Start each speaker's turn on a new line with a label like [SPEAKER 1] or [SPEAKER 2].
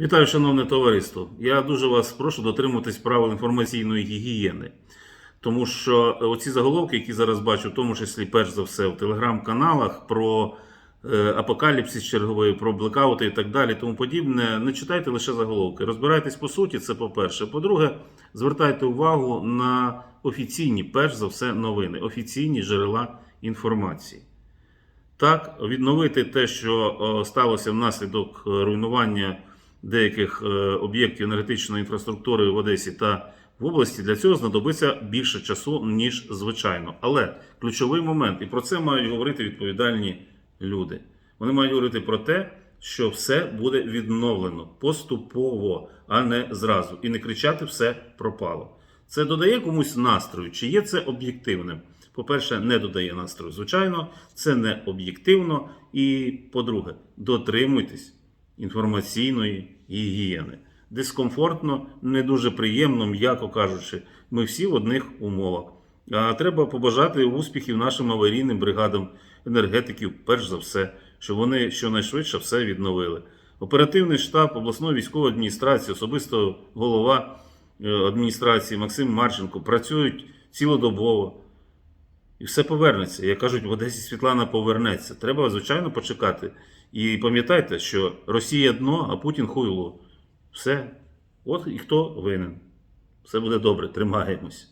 [SPEAKER 1] Вітаю, шановне товариство. Я дуже вас прошу дотримуватись правил інформаційної гігієни. Тому що оці заголовки, які зараз бачу, в тому числі, перш за все, в телеграм-каналах про е, апокаліпсис черговий, про блекаути і так далі, тому подібне, не читайте лише заголовки. Розбирайтесь по суті, це по-перше. По-друге, звертайте увагу на офіційні, перш за все, новини, офіційні джерела інформації. Так, відновити те, що е, сталося внаслідок е, руйнування деяких е, об'єктів енергетичної інфраструктури в Одесі та в області, для цього знадобиться більше часу, ніж звичайно. Але ключовий момент, і про це мають говорити відповідальні люди. Вони мають говорити про те, що все буде відновлено поступово, а не зразу. І не кричати все пропало. Це додає комусь настрою, чи є це об'єктивним? По-перше, не додає настрою. Звичайно, це не об'єктивно. І по-друге, дотримуйтесь інформаційної гігієни. Дискомфортно, не дуже приємно, м'яко кажучи, ми всі в одних умовах. А треба побажати успіхів нашим аварійним бригадам енергетиків, перш за все, щоб вони щонайшвидше все відновили. Оперативний штаб обласної військової адміністрації, особисто голова е, адміністрації Максим Марченко працюють цілодобово. І все повернеться. Як кажуть, в Одесі Світлана повернеться. Треба, звичайно, почекати. І пам'ятайте, що Росія дно, а Путін хуйло. Все. От і хто винен. Все буде добре, тримаємось.